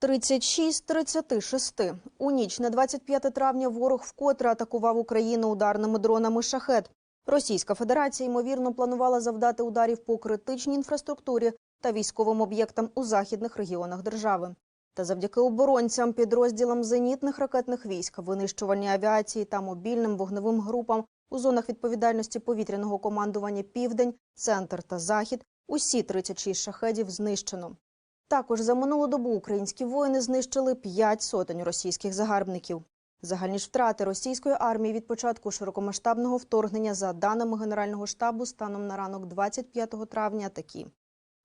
36 36. У ніч на 25 травня ворог вкотре атакував Україну ударними дронами «Шахет». Російська Федерація, ймовірно, планувала завдати ударів по критичній інфраструктурі та військовим об'єктам у західних регіонах держави. Та завдяки оборонцям, підрозділам зенітних ракетних військ, винищувальній авіації та мобільним вогневим групам у зонах відповідальності повітряного командування Південь, Центр та Захід усі 36 шахедів знищено. Також за минулу добу українські воїни знищили 5 сотень російських загарбників. Загальні ж втрати російської армії від початку широкомасштабного вторгнення, за даними Генерального штабу, станом на ранок 25 травня такі.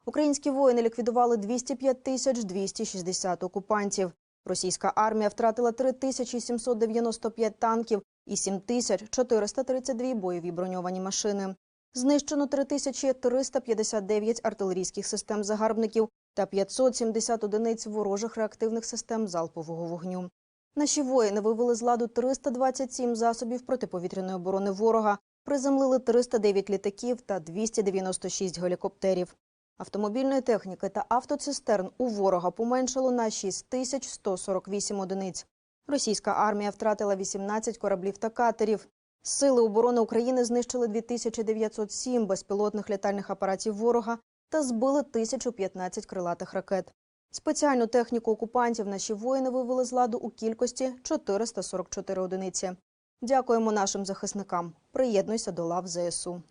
Українські воїни ліквідували 205 тисяч 260 окупантів. Російська армія втратила 3795 танків і 7432 бойові броньовані машини. Знищено 3359 артилерійських систем загарбників та 570 одиниць ворожих реактивних систем залпового вогню. Наші воїни вивели з ладу 327 засобів протиповітряної оборони ворога, приземлили 309 літаків та 296 гелікоптерів. Автомобільної техніки та автоцистерн у ворога поменшало на 6148 одиниць. Російська армія втратила 18 кораблів та катерів. Сили оборони України знищили 2907 безпілотних літальних апаратів ворога та збили 1015 крилатих ракет. Спеціальну техніку окупантів наші воїни вивели з ладу у кількості 444 одиниці. Дякуємо нашим захисникам. Приєднуйся до лав ЗСУ.